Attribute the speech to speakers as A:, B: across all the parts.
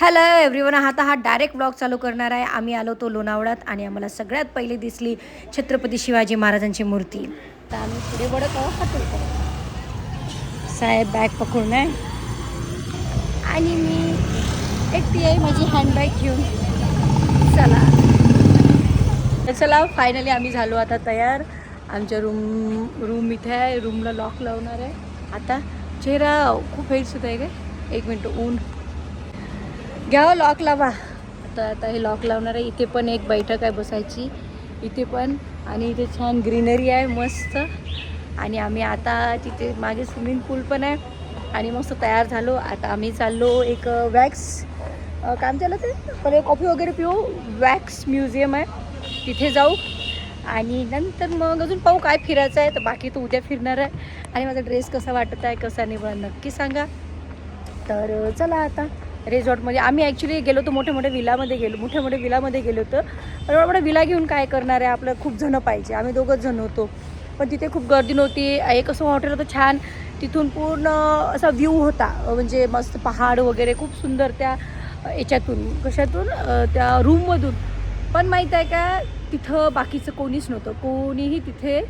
A: Hello everyone आता हा direct blog चालू करणार आहे. आम्ही आलो तो लोणावळ्यात आणि आम्हाला सगळ्यात पहिली दिसली छत्रपती शिवाजी महाराजांची मूर्ती. तर आम्ही पुढे वडत आहोत हॉटेलकडे साहेब बॅग पकडून आहे आणि मी एकटी आहे माझी हँडबॅग घेऊन. चला. चला फायनली आम्ही झालो आता तयार. आमच्या रूम रूम इथे आहे रूमला लॉक लावणार आहे. आता चेहरा खूप हेट होत आहे काय एक मिनटं ऊन. घ्यावं लॉक लावा. आता आता हे लॉक लावणार आहे. इथे पण एक बैठक आहे बसायची. इथे पण. आणि इथे छान ग्रीनरी आहे मस्त. आणि आम्ही आता तिथे मागे स्विमिंग पूल पण आहे. आणि मस्त तयार झालो. आता आम्ही चाललो एक वॅक्स काम झालं आहे पहिले कॉफी वगैरे पिऊ. वॅक्स म्युझियम आहे. तिथे जाऊ. आणि नंतर मग अजून पाहू काय फिरायचं आहे. तर बाकी तो उद्या फिरणार आहे. आणि माझा ड्रेस कसा वाटत आहे कसा नाही नक्की सांगा. तर चला आता. रिझॉर्टमध्ये आम्ही ॲक्च्युली गेलो होतो मोठ्या मोठ्या विलामध्ये गेलो मोठ्या मोठ्या विलामध्ये गेलो होतो. पण एवढा मोठा विला घेऊन काय करणार आहे? आपलं खूप जणं पाहिजे. आम्ही दोघंच जण होतो. पण तिथे खूप गर्दी नव्हती. एक असं हॉटेल होतं छान. तिथून पूर्ण असा व्ह्यू होता. म्हणजे मस्त पहाड वगैरे खूप सुंदर त्या याच्यातून कशातून? त्या रूममधून पण माहीत आहे का तिथं बाकीचं कोणीच नव्हतं. कोणीही तिथे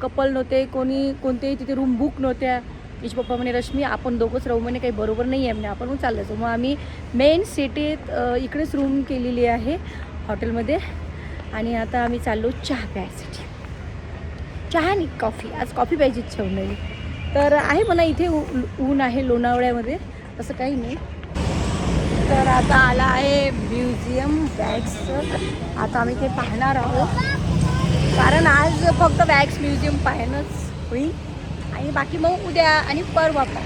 A: कपल नव्हते. कोणी कोणतेही तिथे रूम बुक नव्हत्या. तिचे पप्पा म्हणे रश्मी आपण दोघंच राहू म्हणे काही बरोबर नाही आहे म्हणे आपण मग चाललं मग आम्ही मेन सिटीत इकडेच रूम केलेली आहे हॉटेलमध्ये आणि आता आम्ही चाललो चहा प्यायसाठी. चहा नाही कॉफी आज कॉफी पाहिजे इच्छा होऊन तर आहे म्हणा इथे ऊ- ऊन आहे लोणावळ्यामध्ये. असं काही नाही. तर आता आला आहे म्युझियम वॅक्सचं आता आम्ही ते पाहणार आहोत. कारण आज फक्त बॅग्स म्युझियम पाहणंच होईल. आणि बाकी मग उद्या आणि परवा पण.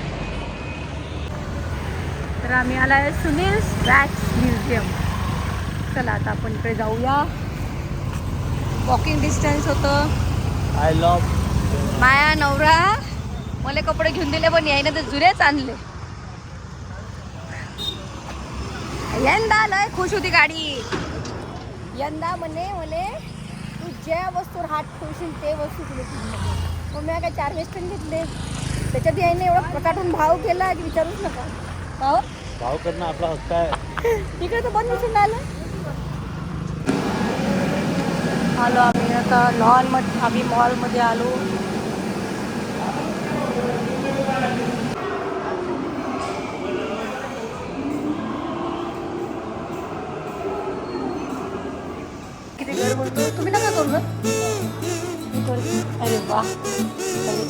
A: तर आम्ही आला आहे सुनील वॅक्स म्युझियम चला आता आपण इकडे जाऊया. वॉकिंग डिस्टन्स होतं.
B: आय लव्ह
A: माया नवरा मला कपडे घेऊन दिले पण यायनं तर जुरेच आणले. यंदा लय खुश होती गाडी. यंदा म्हणे म्हणे तू ज्या वस्तूवर हात ठेवशील ते वस्तू तुला. मग मी काय चार वेस्टर्न घेतले. त्याच्यात यायने एवढा प्रकाटून भाव केला की विचारूच नका. भाव
B: भाव करणं आपला हक्क आहे.
A: तिकडे तर बंद दिसून आलं आलो आम्ही आता लॉनमध्ये आम्ही मॉलमध्ये आलो. किती घर बोलतो तुम्ही नका करू ना मी करते. अरे वा पहिले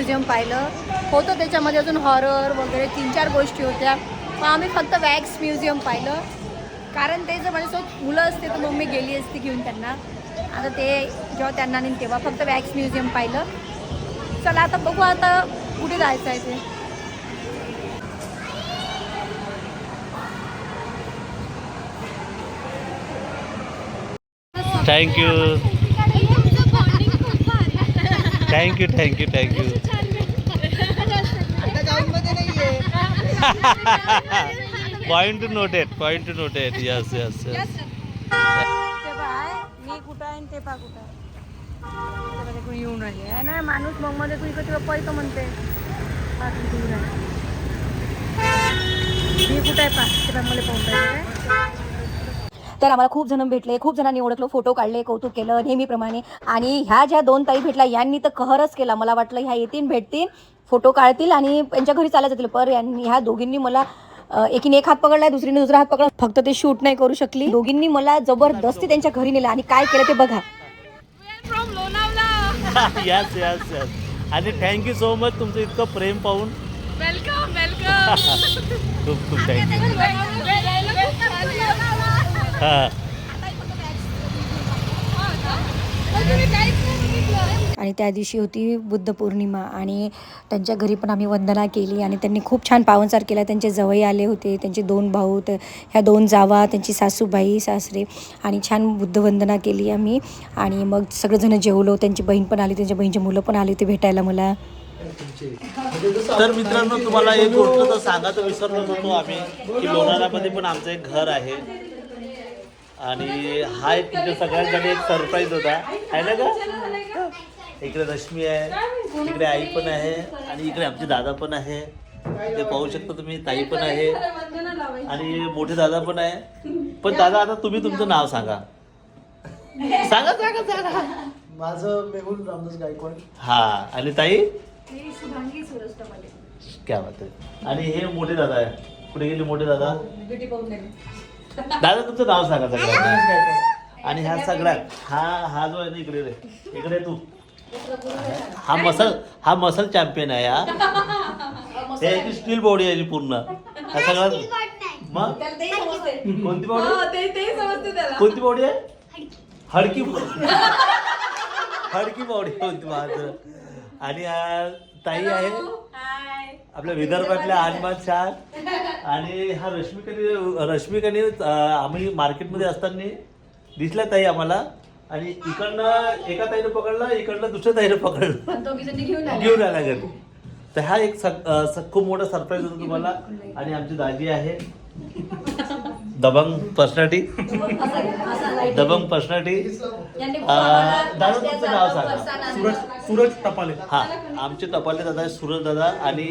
A: म्युझियम पाहिलं. होतं त्याच्यामध्ये अजून हॉरर वगैरे तीन चार गोष्टी होत्या. पण आम्ही फक्त वॅक्स म्युझियम पाहिलं. कारण ते जर माझ्यासोबत मुलं असते तर मग मी गेली असती घेऊन त्यांना. आता ते जेव्हा त्यांना नाही तेव्हा फक्त वॅक्स म्युझियम पाहिलं. चला आता बघू आता कुठे जायचं आहे ते.
B: Thank you thank you thank you thank you point two noted point two noted yes yes yes
A: ते पाय मी कुठं आहे आणि ते पा कुठं आहे ते बघा, ते कोणी येऊन राहिले आहे ना माणूस मग मध्ये तू इकडे पप्पा इथं म्हणते पा तू इथं येऊन राहिले. मी कुठं आहे पा ते पा मला पाहून राहिले काय? तर आम्हाला खूप जण भेटले खूप जणांनी ओळखलं फोटो काढले कौतुक केलं नेहमीप्रमाणे. आणि ह्या ज्या दोन ताई भेटल्या यांनी तर कहरच केला. मला वाटलं ह्या येतील भेटतील फोटो काढतील आणि यांच्या घरी चालत जातील. पर यांनी ह्या दोघींनी मला एकीने एक हात पकडलाय दुसरीने दुसरा हात पकडला. फक्त ते शूट नाही करू शकली. दोघींनी मला जबरदस्ती त्यांच्या घरी नेलं आणि काय केलं ते बघा.
B: यस यस यस आणि थँक्यू सो मच तुमचं इतकं प्रेम पाहून.
C: वेलकम वेलकम
B: खूप खूप थँक्यू हां
A: आणि त्या दिवशी होती बुद्ध पौर्णिमा आणि त्यांच्या घरी पण आम्ही वंदना केली आणि त्यांनी खूप छान पावनसार केला. त्यांचे जवई आले होते त्यांचे दोन भाऊ तर ह्या दोन जावा त्यांची सासूबाई सासरे आणि छान बुद्ध वंदना केली आम्ही. आणि मग सगळेजण जेवलो त्यांची बहीण पण आली त्यांच्या बहीणची मुलं पण आली होती भेटायला मला.
B: तर मित्रांनो तुम्हाला एक गोष्ट तर सांगायचं विसरलो होतो आम्ही की लोणारामध्ये पण आमचं एक घर आहे. आणि हा एक तुमच्या सगळ्यांसाठी एक सरप्राईज होता. आहे ना का इकडे रश्मी आहे इकडे आई पण आहे आणि इकडे आमचे दादा पण आहे. ते पाहू शकता तुम्ही ताई पण आहे आणि मोठे दादा पण आहे. पण दादा आता तुम्ही तुमचं नाव सांगा. सांगा सांगा सांगा.
D: माझं मेहुल रामदास गायकवाड.
B: हा आणि ताई? क्या बात आहे. आणि हे मोठे दादा आहे. कुठे गेले मोठे दादा? दादा तुमचं नाव सांगा सगळ्यांना.
D: गायकवाड
B: आणि ह्या सगळ्यात हा हा जो आहे ना इकडे रे इकडे तू. हा मसल हा मसल चॅम्पियन आहे हा. हे याची स्टील बॉडी आहे पूर्ण. हा सगळा मग? कोणती बॉडी
C: हो,
B: कोणती बॉडी आहे? हडकी. हडकी बॉडी कोणती माझं. आणि ताई आहे आपल्या विदर्भातल्या आनमान शाह आणि हा रश्मिकाने रश्मिकाने आम्ही मार्केटमध्ये असताना दिसल्या ताई आम्हाला. आणि इकडनं एका ताईनं पकडला इकडनं दुसऱ्या ताईनं पकडलं. घेऊन आला घरी. तर हा एक खूप मोठा सरप्राईज होता तुम्हाला. आणि आमची दाजी आहे. दबंग पर्सनॅलिटी? दबंग पर्सनॅलिटी? दादा तुमचं नाव सांगा.
D: सूरज सूरज टपाले.
B: हा आमचे टपाले दादा आहे सूरज दादा आणि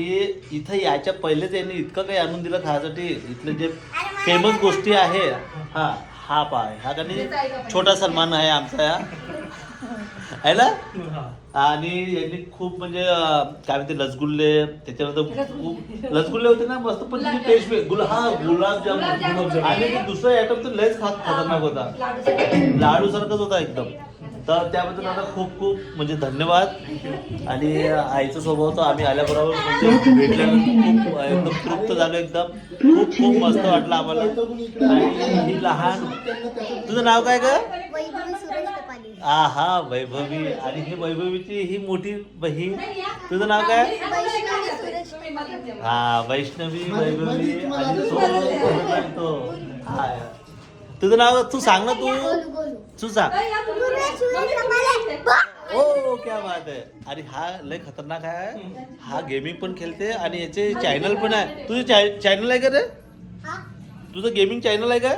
B: इथं याच्या पहिलेच यांनी इतकं काही आणून दिलं खाण्यासाठी इथले जे फेमस गोष्टी आहे हा हा पाय हा काही छोटा सन्मान आहे आमचा या. आहे ना? आणि यांनी खूप म्हणजे अं, काय म्हणते लसगुल्ले त्याच्यानंतर खूप लसगुल्ले होते ना मस्त पण त्याची टेस्ट वेग- गुला हा गुलाबजामुन. आणि ते दुसरा आयटम तर लयच खात खतरनाक होता. लाडू सारखंच होता एकदम. तर त्याबद्दल आता खूप खूप म्हणजे धन्यवाद. आणि आईचा स्वभाव तर आम्ही आल्याबरोबर म्हणजे भेटल्यानंतर खूप एकदम तृप्त झालो एकदम. खूप खूप मस्त वाटलं आम्हाला. आणि ही लहान तुझं नाव काय ग? हा हा वैभवी. आणि ही वैभवीची ही मोठी बहीण. तुझं नाव काय? हा वैष्णवी वैभवी. आणि तो हा. तुझं नाव तू सांग ना तू. तू सांग. ओ क्या बात आहे. आणि हा लय खतरनाक आहे. हा गेमिंग पण खेळते आणि याचे चॅनल पण आहे. तुझे चॅनल आहे का रे? तुझं गेमिंग चॅनल आहे का?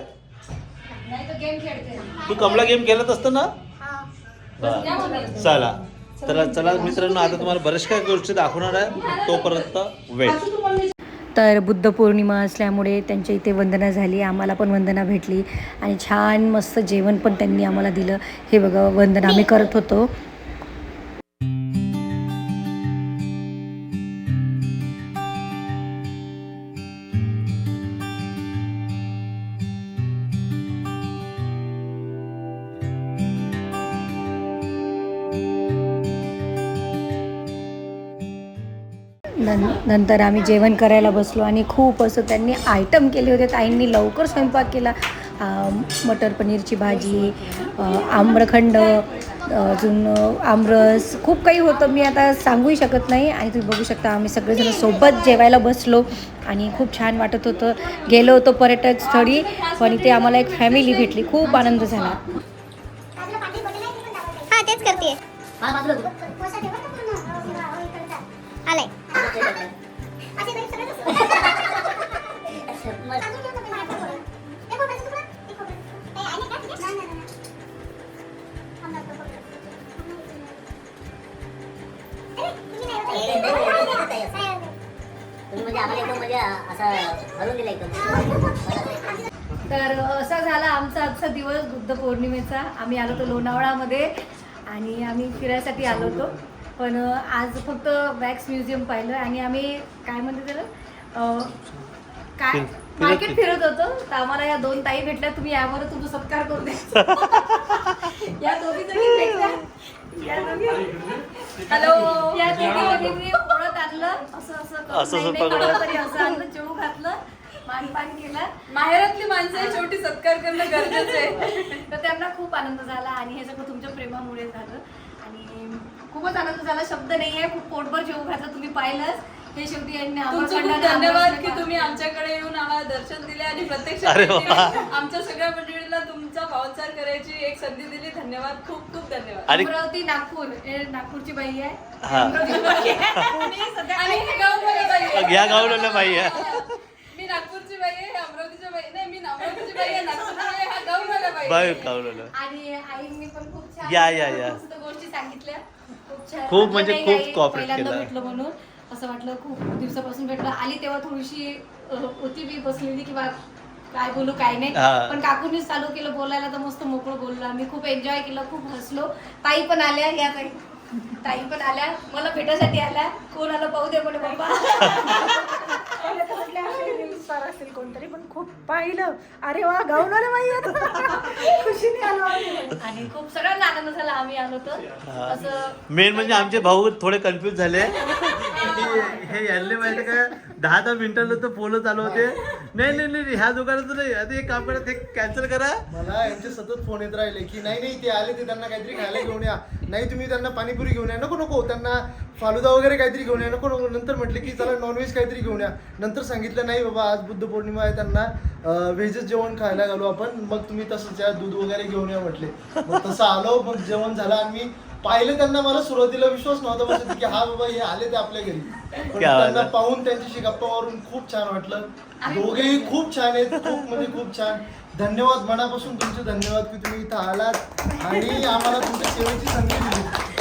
B: तू कमला गेम खेळत असतो ना. चला. चला चला मित्रांनो आता तुम्हाला बऱ्याच काही गोष्टी दाखवणार आहे. तोपर्यंत वेट
A: तर बुद्ध पौर्णिमा असल्यामुळे त्यांच्या इथे वंदना झाली आम्हाला पण वंदना भेटली आणि छान मस्त जेवण पण त्यांनी आम्हाला दिलं. हे बघा वंदना आम्ही करत होतो. नंतर आम्ही जेवण करायला बसलो आणि खूप असं त्यांनी आयटम केले होते. ताईंनी लवकर स्वयंपाक केला. मटर पनीरची भाजी आम्रखंड अजून आमरस खूप काही होतं. मी आता सांगूही शकत नाही आणि तुम्ही बघू शकता आम्ही सगळेजण सोबत जेवायला बसलो आणि खूप छान वाटत होतं. गेलो होतो पर्यटक स्थळी पण इथे आम्हाला एक फॅमिली भेटली. खूप आनंद झाला.
E: हा तेच करते
F: आम्हाला एकदम म्हणजे असं भरून दिलं एकदम.
A: तर असा झाला आमचा आजचा दिवस बुद्ध पौर्णिमेचा. आम्ही आलो होतो लोणावळामध्ये आणि आम्ही फिरायसाठी आलो होतो. पण आज फक्त वॅक्स म्युझियम पाहिलं आणि आम्ही काय म्हणते त्याला? काय मार्केट फिरत होतो. तर आम्हाला या दोन ताई भेटल्या. तुम्ही यावर तुमचा सत्कार करू दे या दोघी जणी भेटल्या या. दोघी हॅलो. या दोघी आणलं असं असं
B: असं पकडलं.
A: तरी असं आणलं जेवू घातलं मानपान केलं
C: माहेरातली माणसं शेवटी सत्कार करणं गरजेचं आहे.
A: तर त्यांना खूप आनंद झाला आणि हे सगळं तुमच्या प्रेमामुळे झालं. आणि खूपच आनंद झाला शब्द नाही आहे खूप पोटभर जेवू घातलं तुम्ही पाहिलंच. हे शेवटी यांनी
C: तुमचं खूप धन्यवाद की तुम्ही आमच्याकडे येऊन आम्हाला दर्शन दिले आणि प्रत्यक्ष
B: अरे
C: भेटी
B: वा.
C: आमच्या सगळ्या मंडळीला तुमचा पावसार करायची एक संधी दिली धन्यवाद खूप खूप धन्यवाद
B: आणि
A: अमरावती नागपूर हे नागपूरची बाई आहे
B: हा.
A: अमरावतीची. आणि
C: हे बाई.
B: या बाई आहे
C: मी नागपूरची बाई आहे हे अमरावतीच्या बाई नाही मी अमरावतीची बाई आहे नागपूरची बाई आहे, हा गाववाला बाई आहे.
A: आणि आईंनी पण खूप छान
B: या, या, या.
A: मस्त गोष्टी सांगितल्या खूप छान
B: खूप म्हणजे
A: वाटलं
B: खूप cooperate
A: पहिल्यांदा
B: केलं.
A: भेटलं म्हणून असं वाटलं खूप दिवसापासून भेटलं. आली तेव्हा थोडीशी होती मी बसलेली किंवा काय बोलू काय नाही. पण काकूंनी चालू केलं बोलायला तर मस्त मोकळं बोललो. आम्ही खूप एन्जॉय केलं खूप हसलो. ताई पण आल्या या ताई. ताई पण आल्या. मला भेटायसाठी आल्या. कोण आलं पाहू दे म्हणे बाबा.
G: पहिले तर म्हटले असे रील्स स्टार असेल कोणतरी. पण खूप पाहिलं. अरे वा गाऊन आले खुशीने आलो आम्ही.
A: आणि खूप सगळ्यांना आनंद झाला आम्ही आलो तर. असं
B: मेन म्हणजे आमचे भाऊ थोडे कन्फ्युज झाले. की हे यांना माहिती का दहा दहा मिनिटाला तर पोलो चालू होते. नाही नाही नाही ह्या दुकानाचं नाही. आता एक काम करा ते कॅन्सल करा.
D: मला यांचे सतत फोन येत राहिले की नाही नाही ते आले ते त्यांना काहीतरी खायला घेऊन या. नाही तुम्ही त्यांना पाणीपुरी घेऊन या. नको नको त्यांना फालुदा वगैरे काहीतरी घेऊन या. नको नको नंतर म्हटले की चला नॉनव्हेज काहीतरी घेऊन या. नंतर सांगितलं नाही बाबा आज बुद्ध पौर्णिमा आहे त्यांना व्हेजच जेवण खायला घालू आपण. मग तुम्ही तसंच या दूध वगैरे घेऊन या म्हटले. मग तसं आलो मग जेवण झालं आणि मी पाहिलं त्यांना मला सुरुवातीला विश्वास नव्हता बसत की हा बाबा हे आले ते आपल्या घरी. पण त्यांना. पाहून त्यांच्याशी गप्पा मारून खूप छान वाटलं. दोघेही खूप छान आहेत खूप म्हणजे खूप छान. धन्यवाद मनापासून तुमचे धन्यवाद की तुम्ही इथं आलात आणि आम्हाला तुमच्या सेवेची संधी दिली.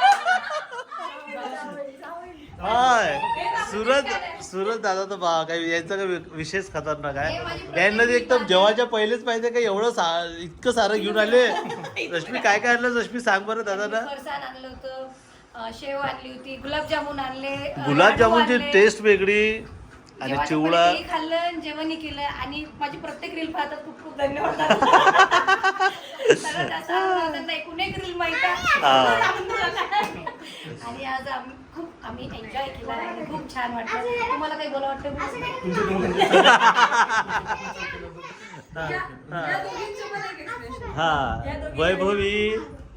B: हाय. सुरत सुरत दादा तर बा काही यांचा काही विशेष खतरनाक आहे. यांना ते एकदम जेवायच्या पहिलेच पाहिजे का एवढं सा इतकं सारं घेऊन आले. रश्मी काय काय आणलं? रश्मी सांग बरं दादा ना.
A: फरसाण आणलं होतं अं, शेव आणली होती गुलाबजामुन आणले अं,
B: गुलाबजामुनची
A: लाडू आणले.
B: टेस्ट वेगळी आणि चिवडा
A: तेही खाल्लं आणि जेवणही केलं आणि माझी प्रत्येक रील पाहतात खूप खूप धन्यवाद त्यांना एकूण एक रील माहीत. आणि आज आम्ही खूप आम्ही एन्जॉय केला आणि खूप छान वाटलं. तुम्हाला काही बोला वाटतं.
B: हा. वैभवी.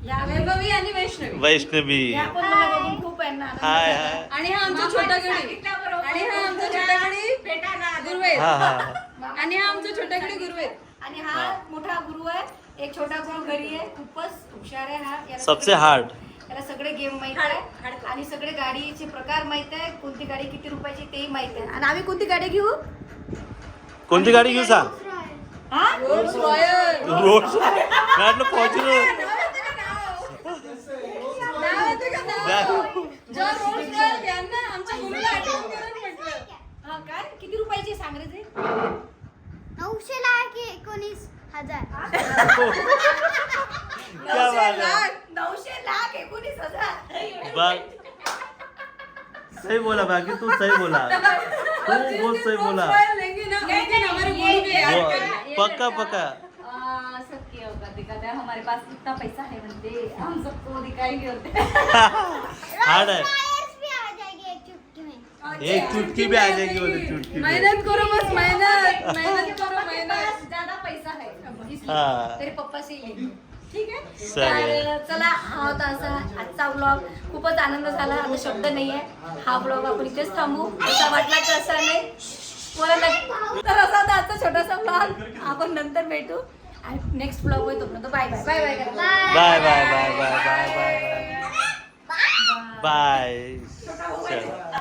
A: या
C: वैभवी आणि वैष्णवी.
B: वैष्णवी.
A: या पण मला बघून खूप यांना आनंद
B: हाय
A: झाला.
B: हाय.
C: आणि हा आमचा छोटा गडी. आणि हा आमचा छोटा गडी गुरुवेद
B: हा हा.
C: आणि हा आमचा छोटा गडी गुरुवेद
A: आणि हा मोठा गुरु आहे. एक छोटा गुरु घरी आहे. खूपच हुशार आहे हा. याला
B: सबसे hard.
A: याला सगळे गेम माहीत आहे. आणि सगळे गाडीचे प्रकार माहीत आहे. कोणती गाडी किती रुपयाची तेही माहीत आहे. आणि आम्ही कोणती गाडी घेऊ?
B: कोणती गाडी घेऊ सांग?
A: किती रुपयाची सांग रे ते?
E: नऊशे लाख एकोणीस? हजार.
B: सही बोला बाकी तू सही बोला. तू बहुत सही बोला. पक्का पक्का.
C: हमारे पास कितना पैसा है बंदे हम सबको दिखाएंगे
E: एक चुटकी
B: भी आ जाएगी बोले चुटकी
C: मेहनत करो बस मेहनत मेहनत करो।
A: है
B: हा.
A: तेरे पप्पा से ही लेंगे ठीक आहे. तर चला हा होता असा आजचा व्लॉग खूपच आनंद झाला. आता शब्द नाही आहे हा व्लॉग आपण इथेच थांबू. असा वाटला तर असा नाही. तर असा होता आजचा छोटासा व्लॉग आपण नंतर भेटू. आणि नेक्स्ट व्लॉग होईल तोपर्यंत bye bye bye bye
B: bye bye bye bye bye bye bye